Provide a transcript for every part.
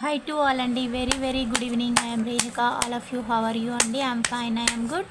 High to all అండి very very good evening I'm Renuka all of you how are you అండి I'm fine I'm good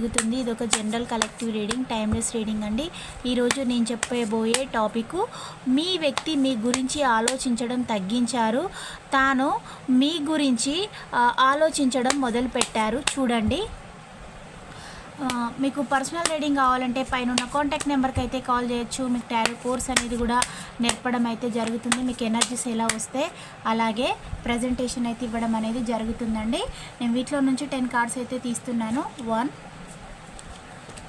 జరుగుతుంది. ఇది ఒక general collective reading timeless reading అండి. ఈరోజు నేను చెప్పబోయే టాపిక్ మీ వ్యక్తి మీ గురించి ఆలోచించడం తగ్గించారు. తాను మీ గురించి ఆలోచించడం మొదలుపెట్టారు. చూడండి. మీకు పర్సనల్ రీడింగ్ కావాలంటే పైన ఉన్న కాంటాక్ట్ నెంబర్కి అయితే కాల్ చేయొచ్చు. మీకు టారో కోర్స్ అనేది కూడా నేర్పడం అయితే జరుగుతుంది. మీకు ఎనర్జీస్ ఎలా వస్తే అలాగే ప్రజెంటేషన్ అయితే ఇవ్వడం అనేది జరుగుతుందండి. నేను వీటిలో నుంచి టెన్ కార్డ్స్ అయితే తీస్తున్నాను. One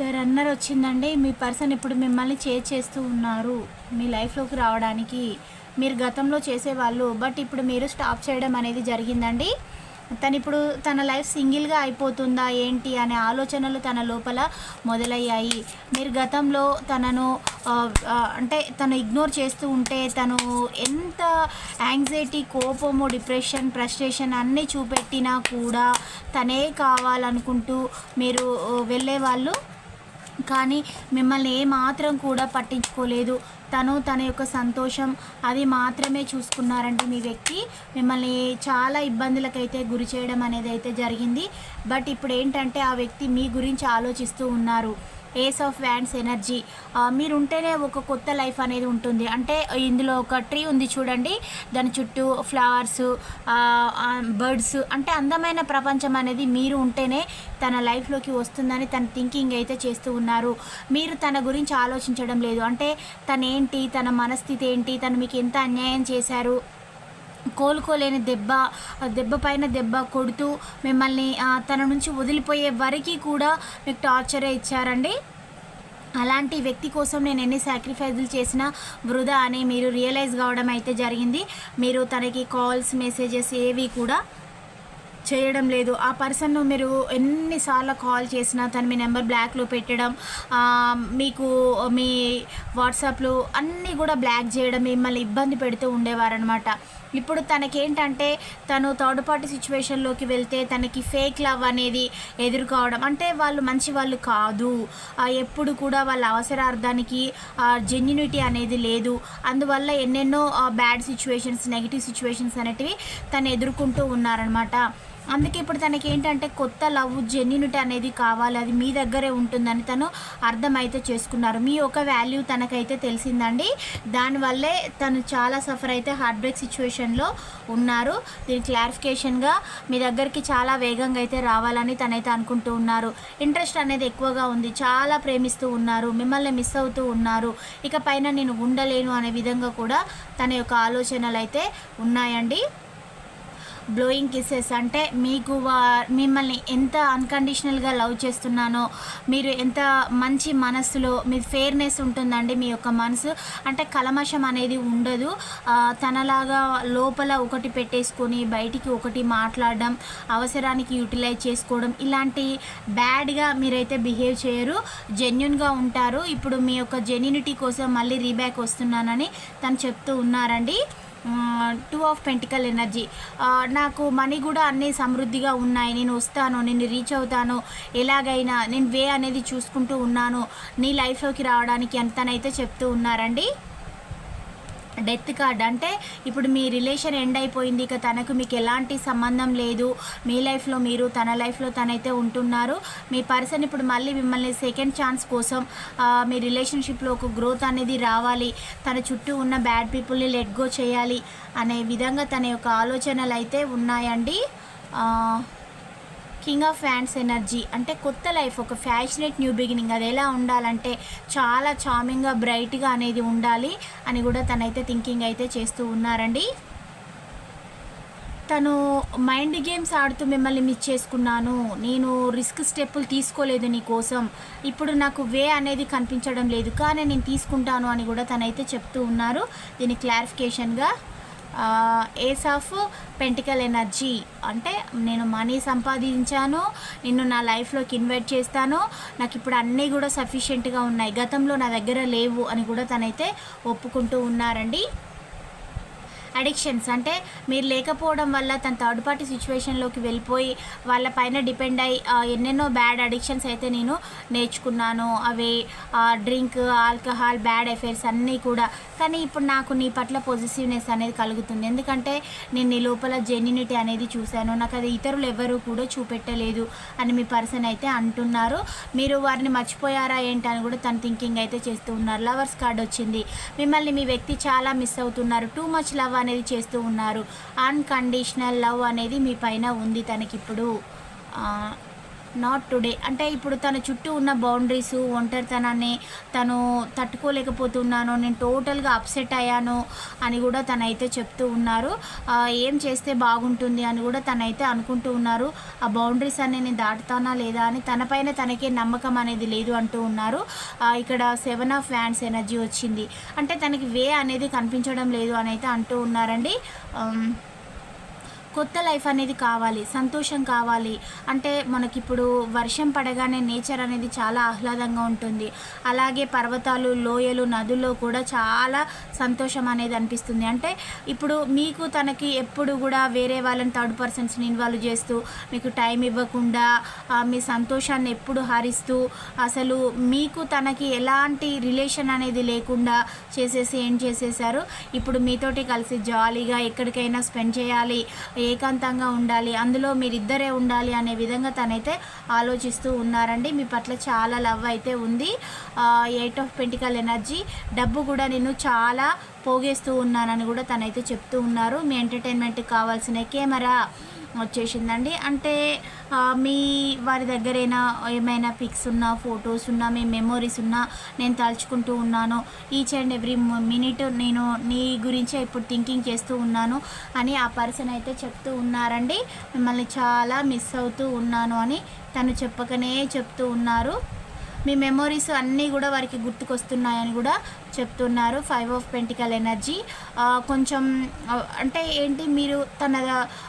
The runner వచ్చిందండి. మీ పర్సన్ ఇప్పుడు మిమ్మల్ని చేజ్ చేస్తూ ఉన్నారు. మీ లైఫ్లోకి రావడానికి మీరు గతంలో చేసేవాళ్ళు బట్ ఇప్పుడు మీరు స్టాప్ చేయడం అనేది జరిగిందండి. తను ఇప్పుడు తన లైఫ్ సింగిల్గా అయిపోతుందా ఏంటి అనే ఆలోచనలు తన లోపల మొదలయ్యాయి. మీరు గతంలో తనను అంటే తను ఇగ్నోర్ చేస్తూ ఉంటే తను ఎంత యాంగ్జైటీ కోపము డిప్రెషన్ ఫ్రస్ట్రేషన్ అన్నీ చూపెట్టినా కూడా తనే కావాలనుకుంటూ మీరు వెళ్ళేవాళ్ళు? కానీ మిమ్మల్ని ఏమాత్రం కూడా పట్టించుకోలేదు. తను తన యొక్క సంతోషం అది మాత్రమే చూసుకున్నారండి మీ వ్యక్తి. మిమ్మల్ని చాలా ఇబ్బందులకైతే గురి చేయడం అనేది అయితే జరిగింది. బట్ ఇప్పుడు ఏంటంటే ఆ వ్యక్తి మీ గురించి ఆలోచిస్తూ ఉన్నారు. ఏస్ ఆఫ్ వ్యాండ్స్ ఎనర్జీ మీరు ఉంటేనే ఒక కొత్త లైఫ్ అనేది ఉంటుంది. అంటే ఇందులో ఒక ట్రీ ఉంది చూడండి. దాని చుట్టూ ఫ్లవర్స్ బర్డ్స్ అంటే అందమైన ప్రపంచం అనేది మీరు ఉంటేనే తన లైఫ్లోకి వస్తుందని తన థింకింగ్ అయితే చేస్తూ ఉన్నారు. మీరు తన గురించి ఆలోచించడం లేదు. అంటే తనేంటి తన మనస్థితి ఏంటి తను మీకు ఎంత అన్యాయం చేశారు? కోలుకోలేని దెబ్బ దెబ్బ పైన దెబ్బ కొడుతూ మిమ్మల్ని తన నుంచి వదిలిపోయే వరకు కూడా మీకు టార్చరే ఇచ్చారండి. అలాంటి వ్యక్తి కోసం నేను ఎన్ని సాక్రిఫైజులు చేసినా వృధా అని మీరు రియలైజ్ కావడం అయితే జరిగింది. మీరు తనకి కాల్స్ మెసేజెస్ ఏవి కూడా చేయడం లేదు. ఆ పర్సన్ను మీరు ఎన్నిసార్లు కాల్ చేసినా తను మీ నెంబర్ బ్లాక్లో పెట్టడం మీకు మీ వాట్సాప్లు అన్నీ కూడా బ్లాక్ చేయడం మిమ్మల్ని ఇబ్బంది పెడుతూ ఉండేవారనమాట ఇప్పుడు తనకేంటంటే తను థర్డ్ పార్టీ సిచ్యువేషన్లోకి వెళ్తే తనకి ఫేక్ లవ్ అనేది ఎదుర్కోవడం అంటే వాళ్ళు మంచి వాళ్ళు కాదు. ఎప్పుడు కూడా వాళ్ళ అవసరార్థానికి జెన్యునిటీ అనేది లేదు. అందువల్ల ఎన్నెన్నో బ్యాడ్ సిచ్యువేషన్స్ నెగిటివ్ సిచ్యువేషన్స్ అనేటివి తను ఎదుర్కొంటూ ఉన్నారనమాట అందుకే ఇప్పుడు తనకి ఏంటంటే కొత్త లవ్ జెన్యునిటీ అనేది కావాలి. అది మీ దగ్గరే ఉంటుందని తను అర్థమైతే చేసుకున్నారు. మీ యొక్క వాల్యూ తనకైతే తెలిసిందండి. దానివల్లే తను చాలా సఫర్ అయితే హార్ట్ బ్రేక్ సిచ్యువేషన్లో ఉన్నారు. దీని క్లారిఫికేషన్గా మీ దగ్గరికి చాలా వేగంగా అయితే రావాలని తనైతే అనుకుంటూ ఉన్నారు. ఇంట్రెస్ట్ అనేది ఎక్కువగా ఉంది. చాలా ప్రేమిస్తూ ఉన్నారు. మిమ్మల్ని మిస్ అవుతూ ఉన్నారు. ఇక పైన నేను ఉండలేను అనే విధంగా కూడా తన యొక్క ఆలోచనలు అయితే ఉన్నాయండి. బ్లోయింగ్ కిసెస్ అంటే మీకు వా మిమ్మల్ని ఎంత అన్కండిషనల్గా లవ్ చేస్తున్నానో మీరు ఎంత మంచి మనస్సులో మీ ఫేర్నెస్ ఉంటుందండి మీ యొక్క మనసు. అంటే కలమషం అనేది ఉండదు. తనలాగా లోపల ఒకటి పెట్టేసుకొని బయటికి ఒకటి మాట్లాడడం అవసరానికి యూటిలైజ్ చేసుకోవడం ఇలాంటి బ్యాడ్గా మీరైతే బిహేవ్ చేయరు. జెన్యున్గా ఉంటారు. ఇప్పుడు మీ యొక్క జెన్యునిటీ కోసం మళ్ళీ రీబ్యాక్ వస్తున్నానని తను చెప్తూ ఉన్నారండి. టూ ఆఫ్ పెంటికల్ ఎనర్జీ నాకు మనీ కూడా అన్నీ సమృద్ధిగా ఉన్నాయి. నేను వస్తాను నేను రీచ్ అవుతాను. ఎలాగైనా నేను వే అనేది చూసుకుంటూ ఉన్నాను. నీ లైఫ్లోకి రావడానికి అంతనైతే చెప్తూ ఉన్నారండి? Death card. అంటే ఇప్పుడు మీ రిలేషన్ ఎండ్ అయిపోయింది ఇక తనకు మీకు ఎలాంటి సంబంధం లేదు. మీ లైఫ్లో మీరు తన లైఫ్లో తనైతే ఉంటున్నారు. మీ పర్సన్ ఇప్పుడు మళ్ళీ మిమ్మల్ని సెకండ్ ఛాన్స్ కోసం మీ రిలేషన్షిప్లో ఒక గ్రోత్ అనేది రావాలి. తన చుట్టూ ఉన్న బ్యాడ్ పీపుల్ని లెట్ గో చేయాలి అనే విధంగా తన యొక్క ఆలోచనలు అయితే ఉన్నాయండి. కింగ్ ఆఫ్ ఫ్యాన్స్ ఎనర్జీ అంటే కొత్త లైఫ్ ఒక ఫ్యాషనేట్ న్యూ బిగినింగ్ అది ఎలా ఉండాలంటే చాలా చామింగ్గా బ్రైట్గా అనేది ఉండాలి అని కూడా తనైతే థింకింగ్ అయితే చేస్తూ ఉన్నారండి. తను మైండ్ గేమ్స్ ఆడుతూ మిమ్మల్ని మిస్ చేసుకున్నాను. నేను రిస్క్ స్టెప్పులు తీసుకోలేదు నీ కోసం ఇప్పుడు నాకు వే అనేది కనిపించడం లేదు. కానీ నేను తీసుకుంటాను అని కూడా తనైతే చెప్తూ ఉన్నారు. దీని క్లారిఫికేషన్గా ఏస్ ఆఫ్ పెంటికల్ ఎనర్జీ అంటే నేను మనీ సంపాదించాను నిన్ను నా లైఫ్లోకి ఇన్వైట్ చేస్తాను నాకు ఇప్పుడు అన్నీ కూడా సఫిషియెంట్గా ఉన్నాయి. గతంలో నా దగ్గర లేవు అని కూడా తనైతే ఒప్పుకుంటూ ఉన్నారండి. అడిక్షన్స్ అంటే మీరు లేకపోవడం వల్ల తన థర్డ్ పార్టీ సిచ్యువేషన్లోకి వెళ్ళిపోయి వాళ్ళ పైన డిపెండ్ అయ్యి ఎన్నెన్నో బ్యాడ్ అడిక్షన్స్ అయితే నేను నేర్చుకున్నాను. అవి డ్రింక్ ఆల్కహాల్ బ్యాడ్ ఎఫైర్స్ అన్నీ కూడా. కానీ ఇప్పుడు నాకు నీ పట్ల పాజిటివ్నెస్ అనేది కలుగుతుంది. ఎందుకంటే నేను నీ లోపల జెన్యునిటీ అనేది చూశాను. నాకు అది ఇతరులు ఎవరు కూడా చూపెట్టలేదు అని మీ పర్సన్ అయితే అంటున్నారు. మీరు వారిని మర్చిపోయారా ఏంటి అని కూడా తన థింకింగ్ అయితే చేస్తూ ఉన్నారు. లవర్స్ కార్డ్ వచ్చింది. మిమ్మల్ని మీ వ్యక్తి చాలా మిస్ అవుతున్నారు. టూ మచ్ లవ్ అనేది చేస్తూ ఉన్నారు. అన్కండిషనల్ లవ్ అనేది మీ పైన ఉంది తనకిప్పుడు. నాట్ టుడే అంటే ఇప్పుడు తన చుట్టూ ఉన్న బౌండరీస్ ఒంటరితనాన్ని తను తట్టుకోలేకపోతున్నాను నేను టోటల్గా అప్సెట్ అయ్యాను అని కూడా తనైతే చెప్తూ ఉన్నారు. ఏం చేస్తే బాగుంటుంది అని కూడా తనైతే అనుకుంటూ ఉన్నారు. ఆ బౌండరీస్ అన్ని నేను దాటుతానా లేదా అని తనపైన తనకే నమ్మకం అనేది లేదు అంటూ ఉన్నారు. ఇక్కడ సెవెన్ ఆఫ్ ఫ్యాన్స్ ఎనర్జీ వచ్చింది. అంటే తనకి వే అనేది కనిపించడం లేదు అని అయితే అంటూ ఉన్నారండి. కొత్త లైఫ్ అనేది కావాలి సంతోషం కావాలి. అంటే మనకిప్పుడు వర్షం పడగానే నేచర్ అనేది చాలా ఆహ్లాదంగా ఉంటుంది. అలాగే పర్వతాలు లోయలు నదుల్లో కూడా చాలా సంతోషం అనేది అనిపిస్తుంది. అంటే ఇప్పుడు మీకు తనకి ఎప్పుడు కూడా వేరే వాళ్ళని థర్డ్ పర్సన్స్ని ఇన్వాల్వ్ చేస్తూ మీకు టైం ఇవ్వకుండా మీ సంతోషాన్ని ఎప్పుడు హరిస్తూ అసలు మీకు తనకి ఎలాంటి రిలేషన్ అనేది లేకుండా చేసేసి ఏం చేసేసారు ఇప్పుడు మీతోటి కలిసి జాలీగా ఎక్కడికైనా స్పెండ్ చేయాలి ఏకాంతంగా ఉండాలి అందులో మీరిద్దరే ఉండాలి అనే విధంగా తనైతే ఆలోచిస్తూ ఉన్నారండి. మీ పట్ల చాలా లవ్ అయితే ఉంది. ఎయిట్ ఆఫ్ పెంటికల్ ఎనర్జీ డబ్బు కూడా నేను చాలా పోగేస్తూ ఉన్నానని కూడా తనైతే చెప్తూ ఉన్నారు. మీ ఎంటర్టైన్మెంట్కి కావాల్సిన కెమెరా. వచ్చేసిందండి. అంటే మీ వారి దగ్గరైనా ఏమైనా పిక్స్ ఉన్నా ఫొటోస్ ఉన్నా మీ మెమోరీస్ ఉన్నా నేను తలుచుకుంటూ ఉన్నాను. ఈచ్ అండ్ ఎవ్రీ మినిట్ నేను నీ గురించే ఇప్పుడు థింకింగ్ చేస్తూ ఉన్నాను అని ఆ పర్సన్ అయితే చెప్తూ ఉన్నారండి. మిమ్మల్ని చాలా మిస్ అవుతూ ఉన్నాను అని తను చెప్పకనే చెప్తూ ఉన్నారు. మీ మెమొరీస్ అన్నీ కూడా వారికి గుర్తుకొస్తున్నాయని కూడా చెప్తున్నారు ఫైవ్ ఆఫ్ పెంటికల్ ఎనర్జీ కొంచెం అంటే ఏంటి మీరు తన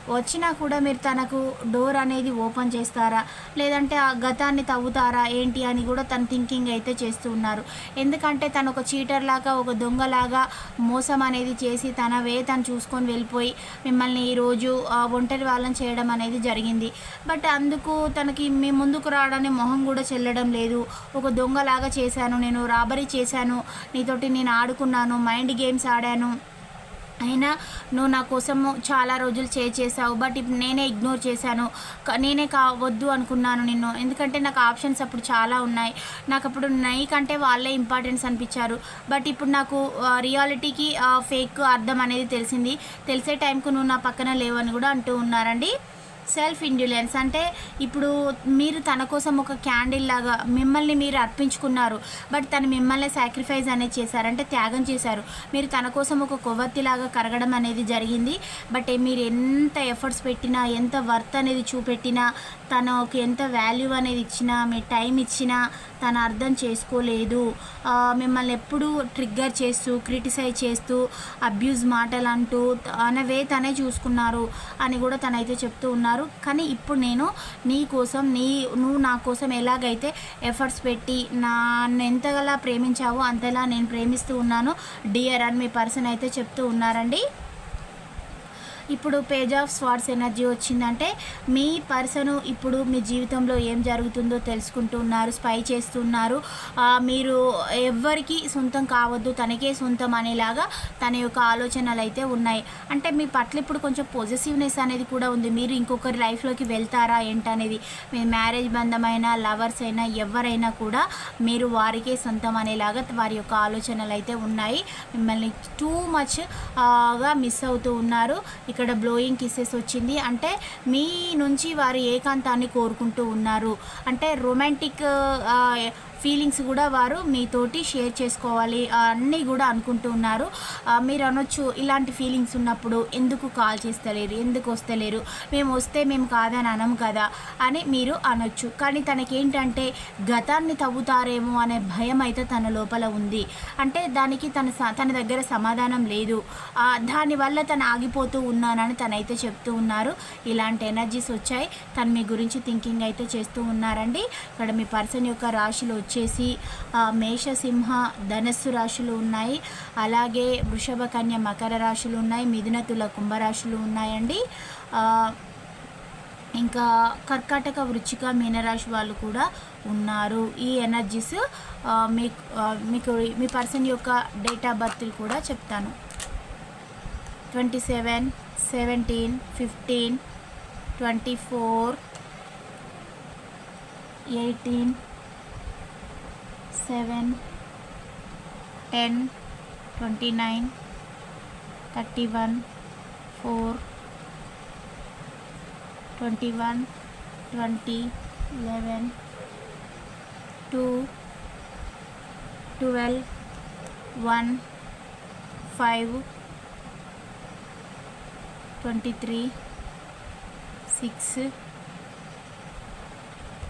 వచ్చినా కూడా మీరు తనకు డోర్ అనేది ఓపెన్ చేస్తారా? లేదంటే ఆ గతాన్ని తవ్వుతారా? ఏంటి అని కూడా తన థింకింగ్ అయితే చేస్తూ ఉన్నారు. ఎందుకంటే తను ఒక చీటర్ లాగా ఒక దొంగలాగా మోసం అనేది చేసి తన వే తను చూసుకొని వెళ్ళిపోయి మిమ్మల్ని ఈరోజు ఆ, ఒంటరి వాళ్ళని చేయడం అనేది జరిగింది. బట్ అందుకు తనకి మీ ముందుకు రావడానికి మొహం కూడా చెల్లడం లేదు. ఒక దొంగలాగా చేశాను నేను రాబరీ చేశాను తోటి నేను ఆడుకున్నాను మైండ్ గేమ్స్ ఆడాను. అయినా నువ్వు నా కోసము చాలా రోజులు చే చేసావు బట్ ఇప్పుడు నేనే ఇగ్నోర్ చేశాను. నేనే కా వద్దు అనుకున్నాను నిన్ను. ఎందుకంటే నాకు ఆప్షన్స్ అప్పుడు చాలా ఉన్నాయి. నాకు అప్పుడు నీకంటే వాళ్ళే ఇంపార్టెన్స్ అనిపించారు. బట్ ఇప్పుడు నాకు రియాలిటీకి ఫేక్ అర్థం అనేది తెలిసింది. తెలిసే టైంకు నువ్వు నా పక్కన లేవని కూడా అంటూ ఉన్నారండి. సెల్ఫ్ ఇండ్యులెన్స్ అంటే ఇప్పుడు మీరు తన కోసం ఒక క్యాండిల్ లాగా మిమ్మల్ని మీరు అర్పించుకున్నారు బట్ తను మిమ్మల్ని సాక్రిఫైస్ అనేది చేశారు అంటే త్యాగం చేశారు. మీరు తన కోసం ఒక కొవ్వొత్తిలాగా కరగడం అనేది జరిగింది బట్ మీరు ఎంత ఎఫర్ట్స్ పెట్టినా ఎంత వర్త్ అనేది చూపెట్టినా తనకు ఎంత వాల్యూ అనేది ఇచ్చినా మీ టైం ఇచ్చినా తను అర్థం చేసుకోలేదు. మిమ్మల్ని ఎప్పుడూ ట్రిగ్గర్ చేస్తూ క్రిటిసైజ్ చేస్తూ అబ్యూజ్ మాటలు అంటూ తనవే తనే చూసుకున్నారు అని కూడా తనైతే చెప్తూ ఉన్నారు. కానీ ఇప్పుడు నేను నీ కోసం నీ నువ్వు నా కోసం ఎలాగైతే ఎఫర్ట్స్ పెట్టి నన్ను ఎంతగా ప్రేమించావో అంతలా నేను ప్రేమిస్తూ ఉన్నాను. డియర్ అని మీ పర్సన్ అయితే చెప్తూ ఉన్నారండి. ఇప్పుడు పేజ్ ఆఫ్ స్వార్డ్స్ ఎనర్జీ వచ్చిందంటే మీ పర్సన్ ఇప్పుడు మీ జీవితంలో ఏం జరుగుతుందో తెలుసుకుంటున్నారు స్పై చేస్తున్నారు మీరు ఎవరికి సొంతం కావద్దు తనకే సొంతం అనేలాగా తన యొక్క ఆలోచనలు అయితే ఉన్నాయి. అంటే మీ పట్ల ఇప్పుడు కొంచెం పొజిటివ్నెస్ అనేది కూడా ఉంది. మీరు ఇంకొకరి లైఫ్లోకి వెళ్తారా ఏంటనేది మీ మ్యారేజ్ బంధమైన లవర్స్ అయినా ఎవరైనా కూడా మీరు వారికే సొంతం అనేలాగా వారి యొక్క ఆలోచనలు అయితే ఉన్నాయి. మిమ్మల్ని టూ మచ్గా మిస్ అవుతూ ఉన్నారు. ఇక్కడ బ్లోయింగ్ కిసెస్ వచ్చింది. అంటే మీ నుంచి వారు ఏకాంతాన్ని కోరుకుంటూ ఉన్నారు. అంటే రొమాంటిక్ ఫీలింగ్స్ కూడా వారు మీతోటి షేర్ చేసుకోవాలి అన్నీ కూడా అనుకుంటూ ఉన్నారు. మీరు అనొచ్చు ఇలాంటి ఫీలింగ్స్ ఉన్నప్పుడు ఎందుకు కాల్ చేస్తలేరు ఎందుకు వస్తలేరు మేము వస్తే మేము కాదని అనం కదా అని మీరు అనొచ్చు. కానీ తనకేంటంటే గతాన్ని తవ్వుతారేమో అనే భయం అయితే తన లోపల ఉంది. అంటే దానికి తన స- తన దగ్గర సమాధానం లేదు. దానివల్ల తను ఆగిపోతూ ఉన్నానని తనైతే చెప్తూ ఉన్నారు. ఇలాంటి ఎనర్జీస్ వచ్చాయి. తను మీ గురించి థింకింగ్ అయితే చేస్తూ ఉన్నారండి. ఇక్కడ మీ పర్సన్ యొక్క రాశిలో వచ్చేసి మేషసింహ ధనస్సు రాశులు ఉన్నాయి. అలాగే వృషభ కన్య మకర రాశులు ఉన్నాయి. మిథున తుల కుంభరాశులు ఉన్నాయండి. ఇంకా కర్కాటక వృచ్చిక మీనరాశి వాళ్ళు కూడా ఉన్నారు. ఈ ఎనర్జీస్ మీకు మీకు మీ పర్సన్ యొక్క డేట్ ఆఫ్ బర్త్ కూడా చెప్తాను. Twenty seven seventeen fifteen twenty four eighteen 7 10 29 31 4 21 20 11 2 12 1 5 23 6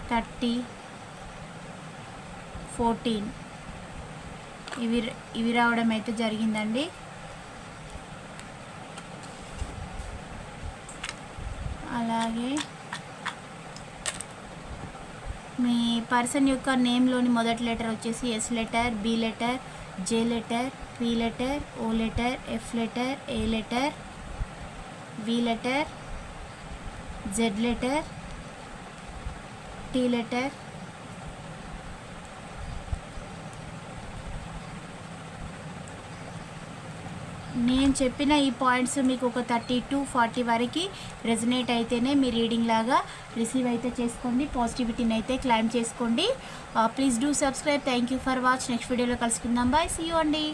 30 fourteen. ఇవి ఇవి రావడం అయితే జరిగిందండి. అలాగే మీ పర్సన్ యొక్క నేమ్లోని మొదటి లెటర్ వచ్చేసి S letter B letter J letter P letter O letter F letter A letter V letter Z letter T letter నేను చెప్పిన ఈ పాయింట్స్ మీకు ఒక థర్టీ టు ఫార్టీ వరకు రెజనేట్ అయితేనే మీ రీడింగ్ లాగా రిసీవ్ అయితే చేసుకోండి పాజిటివిటీని అయితే క్లైమ్ చేసుకోండి. Please do subscribe thank you for watch next వీడియోలో కలుసుకుందాం. బాయ్ సీ యూ అండి.